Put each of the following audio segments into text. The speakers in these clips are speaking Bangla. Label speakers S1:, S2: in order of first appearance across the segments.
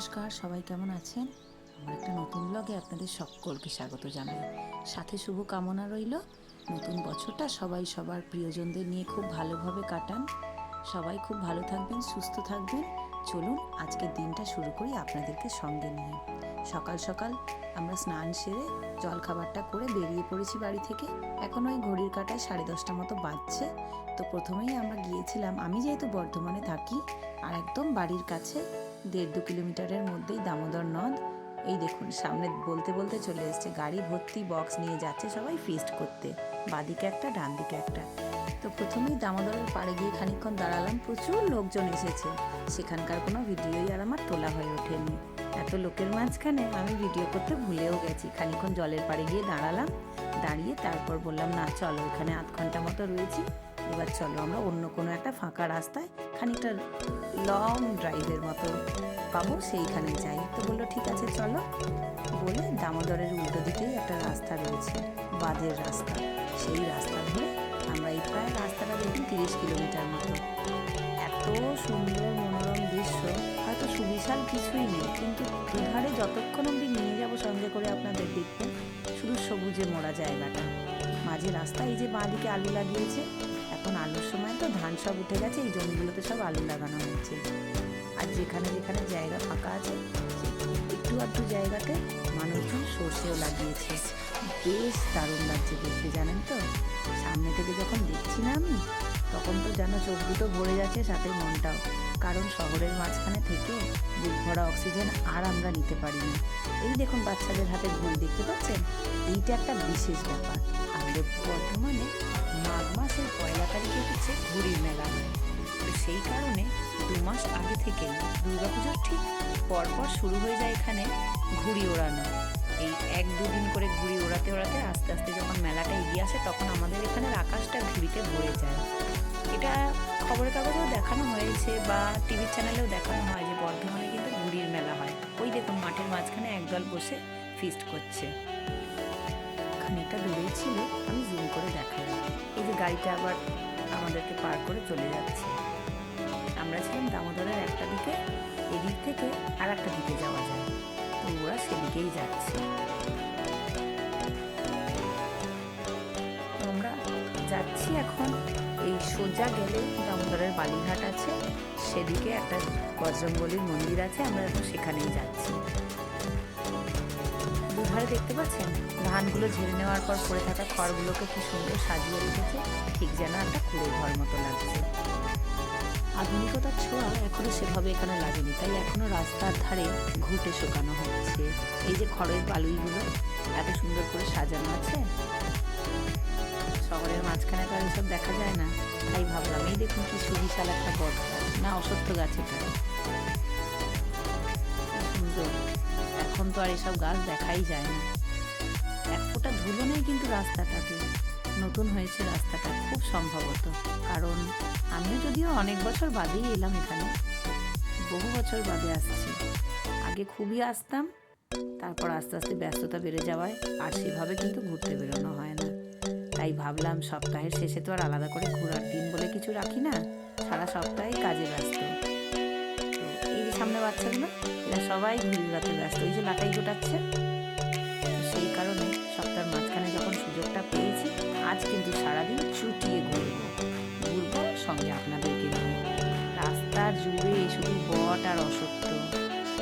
S1: নমস্কার, সবাই কেমন আছেন? আমার একটা নতুন ব্লগে আপনাদের সকলকে স্বাগত জানাই। সাথে শুভ কামনা রইল। নতুন বছরটা সবাই সবার প্রিয়জনদের নিয়ে খুব ভালোভাবে কাটান। সবাই খুব ভালো থাকবেন, সুস্থ থাকবেন। চলুন আজকের দিনটা শুরু করি আপনাদেরকে সঙ্গে নিয়ে। সকাল সকাল আমরা স্নান সেরে জলখাবারটা করে বেরিয়ে পড়েছি বাড়ি থেকে। এখন ওই ঘড়ির কাটায় সাড়ে দশটা মতো বাজছে। তো প্রথমেই আমরা গিয়েছিলাম, আমি যেহেতু বর্ধমানে থাকি আর একদম বাড়ির কাছে দেড় দু কিলোমিটারের মধ্যেই দামোদর নদ। এই দেখুন, সামনে বলতে বলতে চলে এসছে, গাড়ি ভর্তি বক্স নিয়ে যাচ্ছে সবাই ফিস্ট করতে। বাদিকে একটা ডান দিকে একটা। তো প্রথমেই দামোদরের পাড়ে গিয়ে খানিকক্ষণ দাঁড়ালাম, প্রচুর লোকজন এসেছে। সেখানকার কোনো ভিডিওই আর আমার তোলা হয়ে ওঠেনি। এত লোকের মাঝখানে আমি ভিডিও করতে ভুলেও গেছি। খানিক্ষণ জলের পাড়ে গিয়ে দাঁড়ালাম, দাঁড়িয়ে তারপর বললাম, না, চলো, এখানে আধ ঘণ্টা মতো রয়েছি। এবার চলো আমরা অন্য কোনো একটা ফাঁকা রাস্তায় খানিকটা লং ড্রাইভের মতো পাবো সেইখানে যাই। তো বলল, ঠিক আছে, চলো। বলে দামোদরের উল্টো দিকেই একটা রাস্তা রয়েছে বাঁধের রাস্তা। সেই রাস্তা ধরে আমরা এই প্রায় রাস্তাটা দেখি তিরিশ কিলোমিটার মতো। এত সুন্দর মনোরম দৃশ্য, হয়তো সুবিশাল কিছুই নেই, কিন্তু দুধারে যতক্ষণ অবধি নিয়ে যাব সঙ্গে করে আপনাদের দেখবেন শুধু সবুজে মোড়া জায়গাটা। মাঝে রাস্তা এই যে বাঁ দিকে আলু লাগিয়েছে এখন আলুর সময় তো ধান সব উঠে গেছে, এই জমিগুলোতে সব আলু লাগানো হয়েছে। আর যেখানে যেখানে জায়গা ফাঁকা আছে, একটু আধটু জায়গাতে মানুষজন সর্ষেও লাগিয়েছে। বেশ দারুণ লাগছে দেখতে, জানেন তো? সামনে থেকে যখন দেখছি না আমি, তখন তো যেন চোখ দুটো ভরে যাচ্ছে সাথে মনটাও। কারণ শহরের মাঝখানে থেকে বুক ভরা অক্সিজেন আর আমরা নিতে পারি না। এই দেখুন বাচ্চাদের হাতে ঘুড়ি দেখতে পাচ্ছেন? এইটা একটা বিশেষ ব্যাপার। আমাদের বর্ধমানে মাঘ মাসের পয়লা তারিখে হচ্ছে ঘুড়ির মেলা। তো সেই কারণে দু মাস আগে থেকেই দুর্গাপুজোর ঠিক পরপর শুরু হয়ে যায় এখানে ঘুড়ি ওড়ানো। এই এক দুদিন করে ঘুড়ি ওড়াতে ওড়াতে আস্তে আস্তে যখন মেলাটা এগিয়ে আসে, তখন আমাদের এখানের আকাশটা ঘুড়িতে ভরে যায়। এটা খবরের কাগজেও দেখানো হয়েছে বা টিভির চ্যানেলেও দেখানো হয় যে বর্ধমানে কিন্তু ঘুড়ির মেলা হয়। ওই দেখুন, মাঠের মাঝখানে একদল বসে ফিস্ট করছে। খানিকটা দূরেই ছিল, আমি জুম করে দেখালাম। এই যে গাড়িটা আবার আমাদেরকে পার করে চলে যাচ্ছে। আমরা ছিলাম দামোদরের একটা দিকে, এদিক থেকে আর একটা দিকে যাওয়া যায়। তো ওরা সেদিকেই যাচ্ছে। আমরা যাচ্ছি এখন, এই সোজা গেলে দামোদরের বালিঘাট আছে, সেদিকে একটা বজরঙ্গলির মন্দির আছে, আমরা এখন সেখানেই যাচ্ছি। দুধারে দেখতে পাচ্ছেন? ধানগুলো ঝেড়ে নেওয়ার পর পড়ে থাকা খড়গুলোকে কি সুন্দর সাজিয়ে রেখেছে। ঠিক যেন একটা কুড়ে ঘর মতো লাগছে। আধুনিকতার ছোঁয়া এখনও সেভাবে এখানে লাগেনি। তাই এখনও রাস্তার ধারে ঘুটে শুকানো হচ্ছে। এই যে খড়ের বালুইগুলো, এত সুন্দর করে সাজানো আছে। শহরের মাঝখানে তো এসব দেখা যায় না। তাই ভাবলাম, এই দেখুন কি সুবিশাল একটা গাছ না, অসত্য গাছ এটা তো আর এসব গাছ দেখাই যায় না। এক ফোঁটা ধুলো নেই কিন্তু রাস্তাটাতে। নতুন হয়েছে রাস্তাটা খুব সম্ভবত। কারণ আমিও যদিও অনেক বছর বাদেই এলাম এখানে। বহু বছর বাদে আসছি। আগে খুবই আসতাম, তারপর আস্তে আস্তে ব্যস্ততা বেড়ে যাওয়ায় আর সেভাবে কিন্তু ঘুরতে বেরোনো হয় না। তাই ভাবলাম সপ্তাহের শেষে তো আর আলাদা করে ঘোরার দিন বলে কিছু রাখি না। সারা সপ্তাহে কাজে ব্যস্ত। সামনে বাচ্চাগুলো এরা সবাই ঘুরি উড়াতে ব্যস্ত। এই যে লাটাই গোটাচ্ছে, সেই কারণে সপ্তাহের মাঝখানে যখন সুযোগটা পেয়েছি, আজ কিন্তু সারাদিন চুটিয়ে ঘুরবো। ঘুরবো সঙ্গে আপনাদেরকে নিয়ে। রাস্তা জুড়ে শুধু বট আর অসত্য,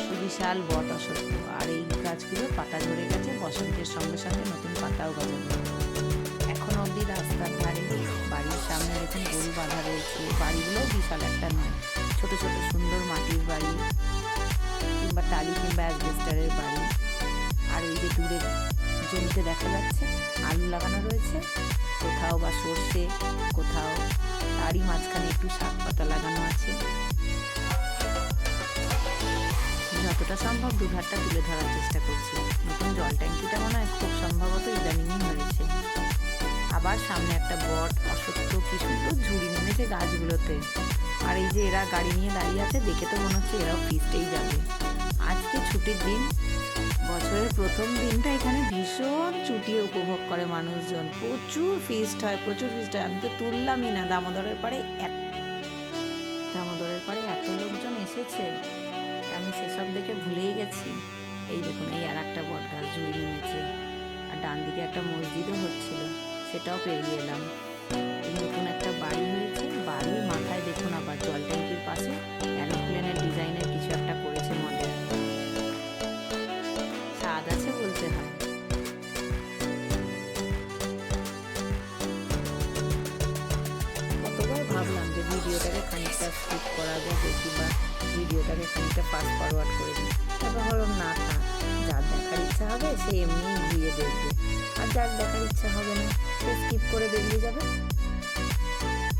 S1: সুবিশাল বট অসত্য, আর এই গাছগুলো পাতা ঝরে গেছে, বসন্তের সঙ্গে সঙ্গে নতুন পাতাও গজাবে এখন অবধি রাস্তার ধারে, বাড়ির সামনে দেখুন গরু বাঁধা রয়েছে বাড়িগুলোও বিশাল একটা নয়। ছোট ছোট সুন্দর মাটির বাড়ি, কিংবা টালি কিংবা অ্যাসবেস্টারের বাড়ি। আর এই যে দূরে জমিতে দেখা যাচ্ছে, আলু লাগানো রয়েছে। কোথাও বা সর্ষে, কোথাও তারই মাঝখানে একটু শাক পাতা লাগানো আছে। যতটা সম্ভব দুধারটা তুলে ধরার চেষ্টা করছি। নতুন জল ট্যাঙ্কিটা মনে হয় খুব সম্ভবত ইদানিংই হয়েছে। আবার সামনে একটা বট, অসত্য, কি সুন্দর ঝুড়ি নেমেছে গাছগুলোতে। আর এই যে এরা গাড়ি নিয়ে দাঁড়িয়ে আছে, দেখে তো মনে হচ্ছে এরাও ফিস্টেই যাবে। আজকে ছুটির দিন, বছরের প্রথম দিনটা এখানে ভীষণ ছুটিয়ে উপভোগ করে মানুষজন। প্রচুর ফিস্ট হয়, প্রচুর ফিস্ট হয়। আমি তো তুললামই না, দামোদরের পাড়ে এত দামোদরের পাড়ে এত লোকজন এসেছে। আমি সেসব দেখে ভুলেই গেছি। এই দেখুন, এই আর একটা বট গাছ ঝুড়ি নেমেছে আর ডান দিকে একটা মসজিদও হচ্ছিল, সেটাও পেরিয়ে এলাম। নতুন একটা বাড়ি হয়েছে। বাড়ির মাথায় দেখুন আবার জল ট্যাঙ্কির পাশে। অ্যারোপ্লেনের ডিজাইনের কিছু একটা করেছে মডেল স্বাদ আছে বলতে হয়। ভাবলাম যে ভিডিওটাকে খানিকটা স্কিপ করা যাবে কিংবা ভিডিওটাকে খানিকটা ফাস্ট ফরওয়ার্ড করে দিই। তারপর ভাবলাম না যার দেখার ইচ্ছা হবে সে এমনিই ঘুরিয়ে দেখবে। আর যার দেখার ইচ্ছা হবে না। সে স্কিপ করে বেরিয়ে যাবে।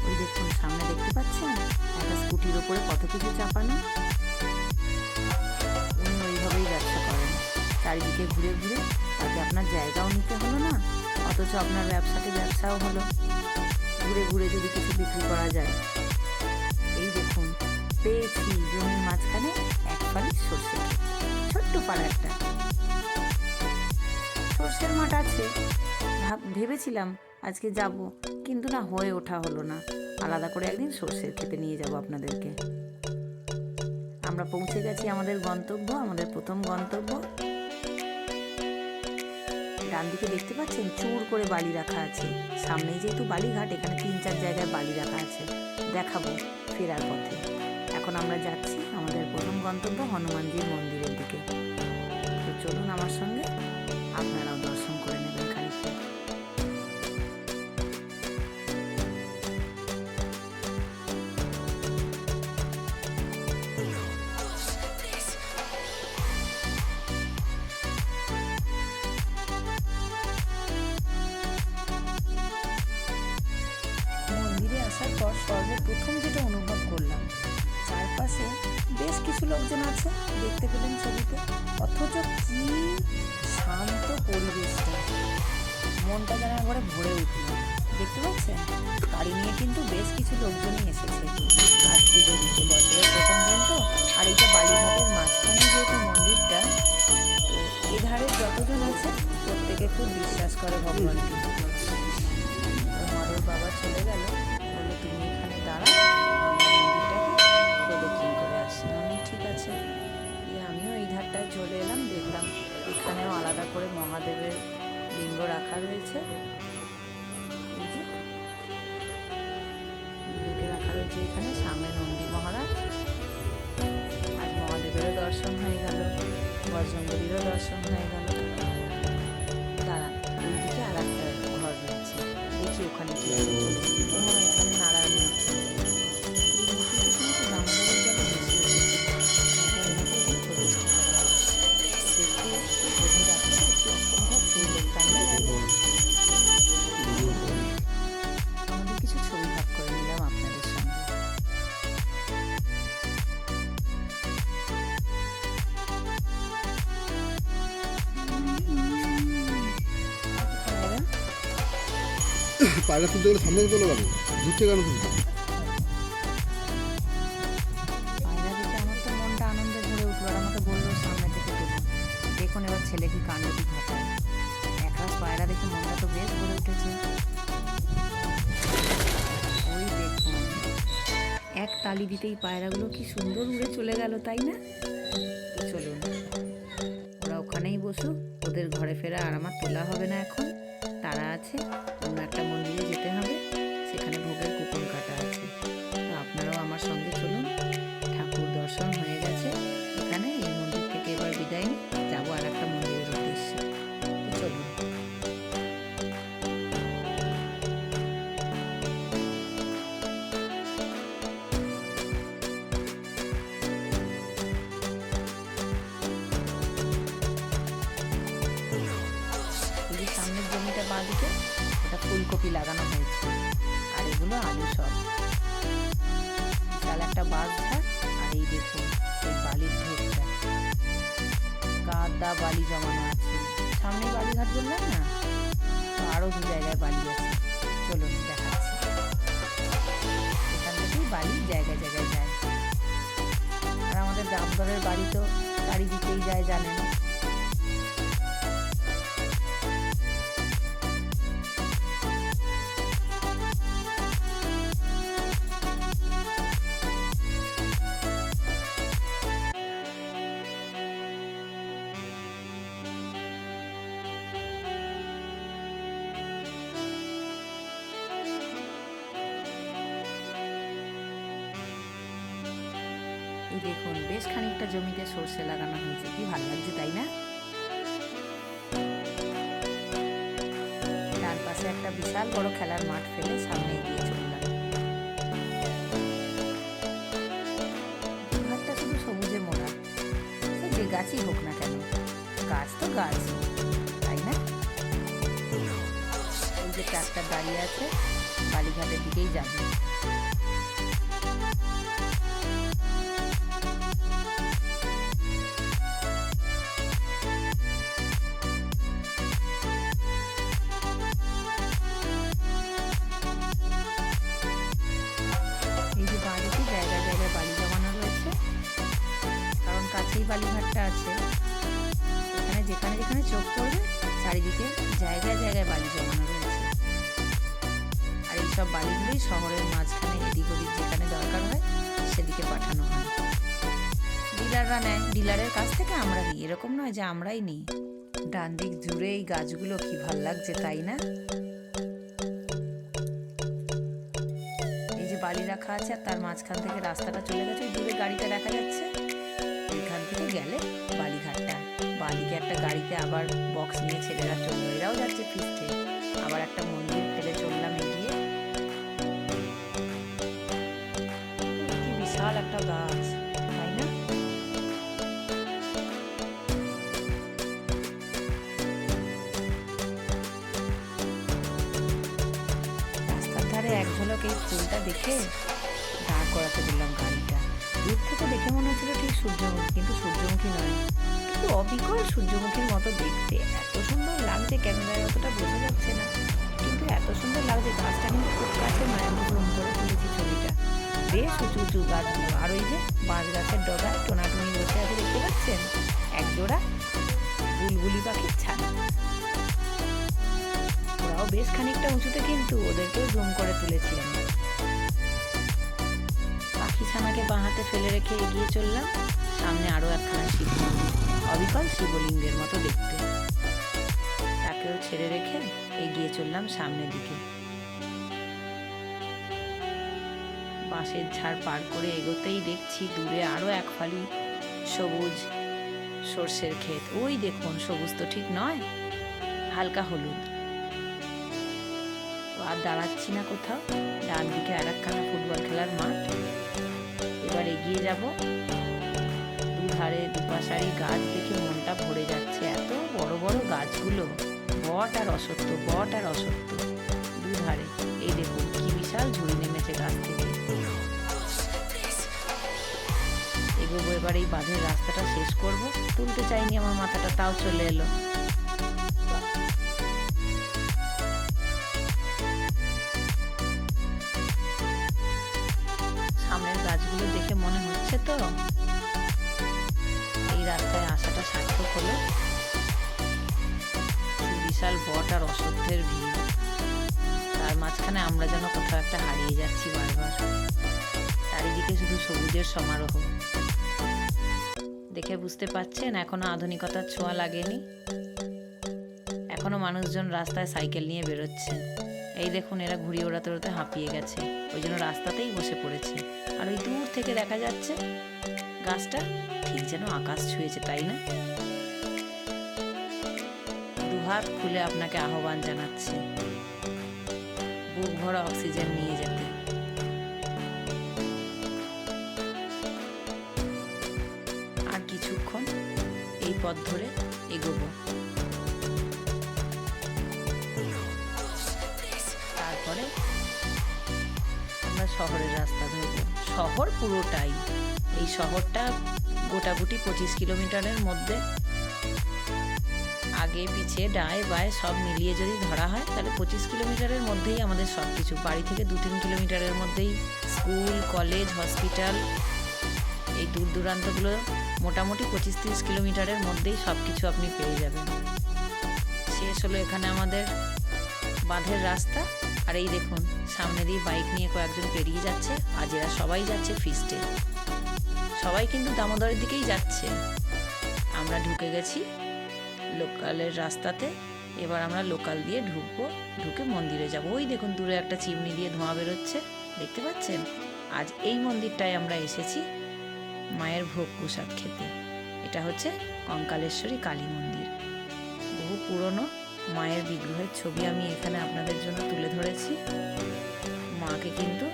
S1: ওই দেখুন, সামনে দেখতে পাচ্ছেন? একটা স্কুটির ওপরে কত কিছু চাপানো। উনি ওইভাবেই ব্যবসা করেন। চারিদিকে ঘুরে ঘুরে তাতে আপনার জায়গাও নিতে হলো না, অথচ আপনার ব্যবসাটি ব্যবসাও হলো। ঘুরে ঘুরে যদি কিছু বিক্রি করা যায়। এই দেখুন, পেয়েছি জমির মাঝখানে এক ফালি সর্ষে ছোট্ট পাড়া একটা। সর্ষের মাঠ আছে। ভাব ভেবেছিলাম আজকে যাব, কিন্তু না হয়ে ওঠা হলো না। আলাদা করে একদিন সর্ষের খেতে নিয়ে যাব আপনাদেরকে। আমরা পৌঁছে গেছি আমাদের গন্তব্য, আমাদের প্রথম গন্তব্য। ডান দিকে দেখতে পাচ্ছেন চুর করে বালি রাখা আছে। সামনেই যেহেতু বালিঘাট, এখানে তিন চার জায়গায় বালি রাখা আছে। দেখাবো ফেরার পথে। এখন আমরা যাচ্ছি আমাদের প্রথম গন্তব্য হনুমানজির মন্দিরের দিকে। তো চলুন আমার সঙ্গে আপনারাও দর্শন করে মনটা ভরে উঠল। দেখতে পাচ্ছেন? গাড়ি নিয়ে কিন্তু বেশ কিছু লোকজনই এসেছে। আজ পুজো দিতে বছরের প্রথম দিন তো, আর এইটা বালিঘাটের মাঝখানে যেহেতু মন্দিরটা, তো এধারে যতজন আছে, প্রত্যেকে খুব বিশ্বাস করে ভগবানকে। আমাদের বাবা চলে গেল। বলল, তুমি এখানে মন্দিরটাকে প্রদক্ষিণ করে আসি। আমি ঠিক আছে। আমিও এই ধারটায় চলে এলাম, দেখলাম এখানেও আলাদা করে মহাদেবের লিঙ্গ রাখা রয়েছে। রাখা রয়েছে এখানে, সামনে নন্দী মহারাজ। আর মহাদেবেরও দর্শন হয়ে গেল বজরঙ্গলিরও দর্শন হয়ে গেল। পায়রা
S2: তুলতে গেলে সামনে চলে গেল ঘুরছে কেন তুমি
S1: আমার তো মনটা আনন্দে ভরে উঠল বলল থেকে তুলুন দেখুন এবার ছেলে কি কাণ্ডটি ঘটায় একরাশ পায়রা দেখে তো বেশ উঠেছে। এক তালি দিতেই পায়রাগুলো কি সুন্দর উড়ে চলে গেল, তাই না? চলুন, ওরা ওখানেই বসুক, ওদের ঘরে ফেরা আর আমার তোলা হবে না এখন। তারা আছে। অন্য একটা মন্দিরে যেতে হবে। এটা লাগানো হয়েছে। আর এগুলো আলু সব। বিশাল একটা বাঁশ ঝাড় আর এই দেখুন সেই বালির ঢেকটা কাদা বালি জমানো আছে। সামনে বালিঘাট বললেন না? তো আরও দু জায়গায় বালি আছে। চলুন, দেখাচ্ছি। এখান থেকেই বালি জায়গায় জায়গায় যায়। আর আমাদের দামদরের বাড়ি তো বাড়ি দিতেই যায়, জানেন। খানিকটা জমিতে সর্ষে লাগানো হয়েছে। কি ভালো লাগছে, তাই না? তার পাশে একটা বিশাল বড় খেলার মাঠ ফেলে সামনে এগিয়ে চললাম। ঘাটটা শুধু সবুজে মোড়া। যে গাছই হোক না কেন, গাছ তো গাছ, তাই না? এই যে ট্রাক্টর দাঁড়িয়ে আছে, বালিঘাটের দিকেই যাবে। এখানে চোখ পড়বে, চারিদিকে জায়গায় জায়গায় বালি জমানো রয়েছে। আর এইসব বালিগুলোই শহরের মাঝখানে এদিক ওদিক যেখানে দরকার হয়, সেদিকে পাঠানো হয়। ডিলাররা নেয়। ডিলারের কাছ থেকে আমরা নিই। এরকম নয় যে আমরাই নিই। ডান দিক জুড়ে এই গাছগুলো কি ভালো লাগছে, তাই না? এই যে বালি রাখা আছে, আর তার মাঝখান থেকে রাস্তাটা চলে গেছে। দূরে গাড়িটা দেখা যাচ্ছে। এখান থেকে গেলে বালিঘাটটা। বালিকে একটা গাড়িতে আবার বক্স নিয়ে ছেলেরা চলল। এরাও যাচ্ছে ফিরতে। আবার একটা মন্দির ফেলে চললাম এগিয়ে। কি বিশাল একটা গাছ, তাই না? রাস্তার ধারে এক ঝলক এই ফুলটা দেখে দাঁড় করাতে দিলাম গাড়িটা। দূর থেকে দেখে মনে হচ্ছিল ঠিক সূর্যমুখী, কিন্তু সূর্যমুখী নয়। কিন্তু অবিকল সূর্যমুখীর মতো দেখতে। এত সুন্দর লাগছে ক্যামেরায়, অতটা বোঝা যাচ্ছে না। কিন্তু এত সুন্দর লাগছে গাছটা কিন্তু খুব কাছে আমি করে তুলেছি ছবিটা। বেশ উঁচু উঁচু গাছগুলো আর ওই যে বাঁশ গাছের ডগায় টোনাটুনি বসে আছে দেখতে পাচ্ছেন? এক জোড়া বুলবুলি পাখির ছানা। ওরাও বেশ খানিকটা উঁচুতে কিন্তু ওদেরকেও জুম করে তুলেছি আমি পাখি ছানাকে বাঁ হাতে ফেলে রেখে এগিয়ে চললাম। সামনে আরও একখানা মন্দির। অবিকল শিবলিঙ্গের মতো দেখতে। তাকেও ছেড়ে রেখে এগিয়ে চললাম সামনের দিকে। বাঁশের ঝাড় পার করে এগোতেই দেখছি দূরে আরও এক ফালি সবুজ সর্ষের ক্ষেত। ওই দেখুন, সবুজ তো ঠিক নয়, হালকা হলুদ। আর দাঁড়াচ্ছি না কোথাও ডান দিকে আর একখানা ফুটবল খেলার মাঠ। এবার এগিয়ে যাব দুধারে দুপাশারি গাছ দেখে মনটা ভরে যাচ্ছে। এত বড় বড় গাছগুলো। বট আর অসত্য, বট আর অসত্য। দুধারে। এই দেখুন, কি বিশাল ঝুড়ি নেমেছে গাছ থেকে। এগোবো এবার এই বাঁধের রাস্তাটা শেষ করব। তুলতে চাইনি আমার মাথাটা, তাও চলে এলো। রাস্তায় সার্থক হলো। বিশাল বট আর অসত্যের ভিড়। তার মাঝখানে আমরা যেন কোথাও একটা হারিয়ে যাচ্ছি বারবার। চারিদিকে শুধু সবুজের সমারোহ। দেখে বুঝতে পাচ্ছেন, এখনও আধুনিকতার ছোঁয়া লাগেনি। এখনও মানুষজন রাস্তায় সাইকেল নিয়ে বেরোচ্ছে। এই দেখুন, এরা ঘুরিয়ে ওড়াতে ওড়াতে হাঁপিয়ে গেছে। ওই জন্য রাস্তাতেই বসে পড়েছে। আর ওই দূর থেকে দেখা যাচ্ছে গাছটা ঠিক যেন আকাশ ছুঁয়েছে, তাই না? দুহাত খুলে আপনাকে আহ্বান জানাচ্ছে। বুক ভরা অক্সিজেন নিয়ে যেতে। আর কিছুক্ষণ এই পথ ধরে এগোবো। তারপরে আমরা শহরের রাস্তা ধরব। শহর পুরোটাই এই শহরটা গোটাগুটি পঁচিশ কিলোমিটারের মধ্যে। আগে পিছে, ডায় বায় সব মিলিয়ে যদি ধরা হয়, তাহলে পঁচিশ কিলোমিটারের মধ্যেই আমাদের সব কিছু বাড়ি থেকে দু তিন কিলোমিটারের মধ্যেই স্কুল, কলেজ, হসপিটাল, এই দূর দূরান্তগুলো মোটামুটি পঁচিশ তিরিশ কিলোমিটারের মধ্যেই সব কিছু আপনি পেয়ে যাবেন। শেষ হলো এখানে আমাদের বাঁধের রাস্তা। আর এই দেখুন, সামনে দিয়ে বাইক নিয়ে কয়েকজন পেরিয়ে যাচ্ছে। আজ এরা সবাই যাচ্ছে ফিস্টে। সবাই কিন্তু দামোদরের দিকেই যাচ্ছে। আমরা ঢুকে গেছি লোকালের রাস্তাতে। এবার আমরা লোকাল দিয়ে ঢুকবো, ঢুকে মন্দিরে যাব। ওই দেখুন দূরে একটা চিমনি দিয়ে ধোঁয়া বেরোচ্ছে। দেখতে পাচ্ছেন? আজ এই মন্দিরটায় আমরা এসেছি মায়ের ভোগ প্রসাদ খেতে। এটা হচ্ছে কঙ্কালেশ্বরী কালী মন্দির। বহু পুরনো মায়ের বিগ্রহের ছবি আমি এখানে আপনাদের জন্য তুলে ধরেছি। মাকে কিন্তু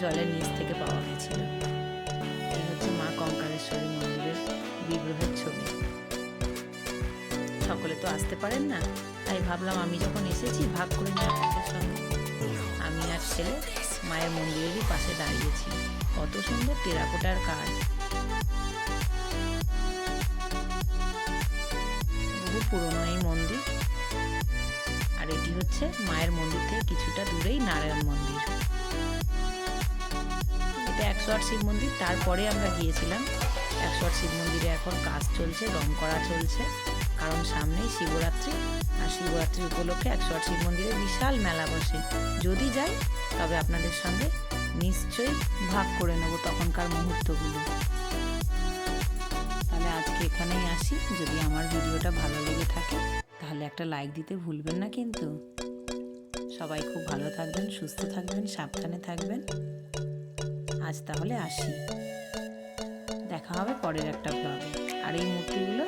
S1: জলের নিচ থেকে পাওয়া গেছিল। আসতে পারেন না। তাই ভাবলাম আমি যখন এসেছি, ভাগ করে নিয়ে আপনাদের সঙ্গে আমি আর ছেলে মায়ের মন্দিরেরই পাশে দাঁড়িয়েছি। কত সুন্দর টেরাকোটার কাজ। বহু পুরনো এই মন্দির। আর এটি হচ্ছে মায়ের মন্দির থেকে কিছুটা দূরেই নারায়ণ মন্দির। এটা একশো আট শিব মন্দির। তারপরে আমরা গিয়েছিলাম। একশো আট শিব মন্দিরে এখন কাজ চলছে, রং করা চলছে। কারণ সামনেই শিবরাত্রি, আর শিবরাত্রি উপলক্ষে একশো আট শিব মন্দিরে বিশাল মেলা বসে। যদি যাই, তবে আপনাদের সঙ্গে নিশ্চয়ই ভাগ করে নেব তখনকার মুহূর্তগুলো। তাহলে আজকে এখানেই আসি। যদি আমার ভিডিওটা ভালো লেগে থাকে, তাহলে একটা লাইক দিতে ভুলবেন না কিন্তু। সবাই খুব ভালো থাকবেন, সুস্থ থাকবেন, সাবধানে থাকবেন। আজ তাহলে আসি। দেখা হবে পরের একটা ব্লগে আর এই মূর্তিগুলো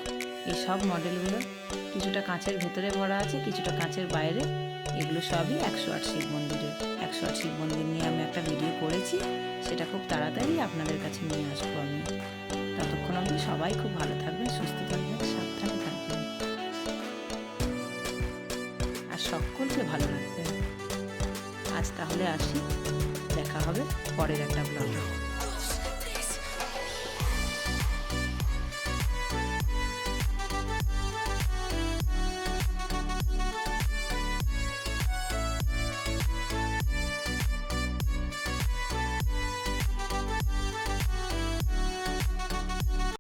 S1: এই সব মডেলগুলো কিছুটা কাঁচের ভেতরে ভরা আছে, কিছুটা কাঁচের বাইরে। এগুলো সবই একশো আট শিব মন্দিরের। একশো আট শিব মন্দির নিয়ে আমি একটা ভিডিও করেছি, সেটা খুব তাড়াতাড়ি আপনাদের কাছে নিয়ে আসব আমি। ততক্ষণ অবধি সবাই খুব ভালো থাকবেন, সুস্থ থাকবেন, সাবধানে থাকবেন। আর সকলকে ভালো রাখবেন। আজ তাহলে আসি, দেখা হবে পরের একটা ব্লগে